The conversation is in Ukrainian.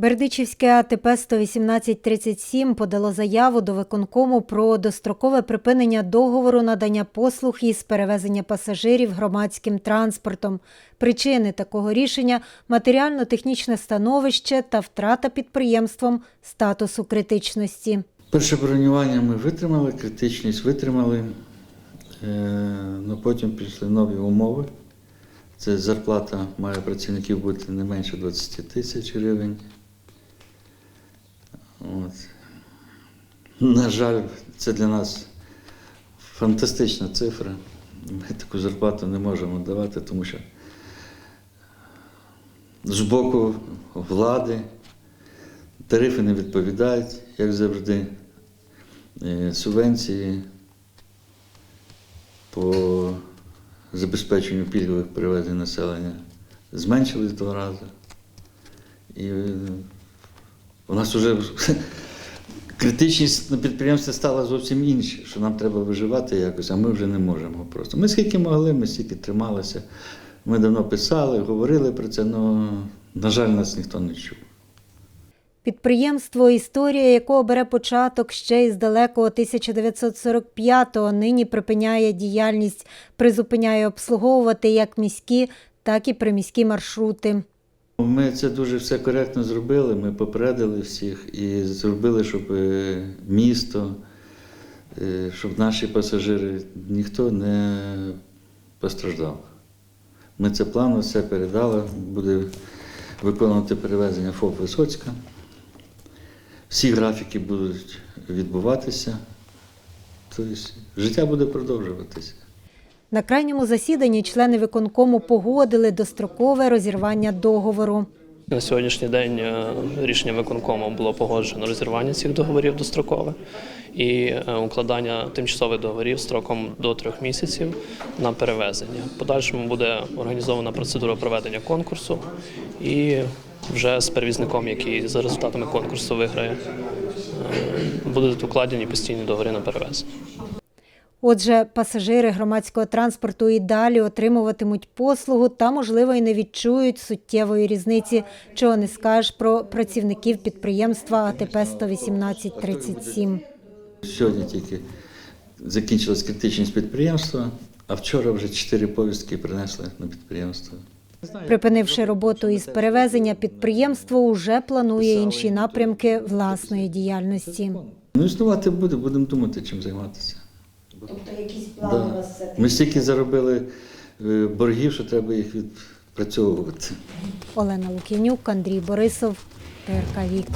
Бердичівське АТП 11837 подало заяву до виконкому про дострокове припинення договору надання послуг із перевезення пасажирів громадським транспортом. Причини такого рішення – матеріально-технічне становище та втрата підприємством статусу критичності. Перше бронювання ми витримали, критичність витримали, але потім пішли нові умови. Це зарплата має працівників бути не менше 20 тисяч гривень. От. На жаль, це для нас фантастична цифра. Ми таку зарплату не можемо давати, тому що з боку влади тарифи не відповідають, як завжди. Е, Субвенції по забезпеченню пільгових перевезень населення зменшились два рази. І е, у нас вже критичність на підприємстві стала зовсім інша, що нам треба виживати якось, а ми вже не можемо просто. Ми скільки могли, ми стільки трималися. Ми давно писали, говорили про це, але, на жаль, нас ніхто не чув. Підприємство, історія якого бере початок ще із далекого 1945-го, нині припиняє діяльність, призупиняє обслуговувати як міські, так і приміські маршрути. Ми це дуже все коректно зробили. Ми попередили всіх і зробили, щоб е, місто, е, щоб наші пасажири ніхто не постраждав. Ми це плавно все передали, буде виконувати перевезення ФОП Висоцька. Всі графіки будуть відбуватися. Тобто життя буде продовжуватися. На крайньому засіданні члени виконкому погодили дострокове розірвання договору. На сьогоднішній день е, рішенням виконкому було погоджено розірвання цих договорів дострокове і е, укладання тимчасових договорів строком до трьох місяців на перевезення. Подальшому буде організована процедура проведення конкурсу і вже з перевізником, який за результатами конкурсу виграє, е, будуть укладені постійні договори на перевезення. Отже, пасажири громадського транспорту і далі отримуватимуть послугу та, можливо, і не відчують суттєвої різниці, чого не скажеш про працівників підприємства АТП 11837. Сьогодні тільки закінчилась критичність підприємства, а вчора вже чотири повістки принесли на підприємство. Припинивши роботу із перевезення, підприємство уже планує інші напрямки власної діяльності. Ну, існувати буде, будемо думати, чим займатися. Тобто якісь Да. плани у вас все-таки? Ми стільки заробили е, боргів, що треба їх відпрацьовувати. Олена Лук'янюк, Андрій Борисов, ТРК Вік.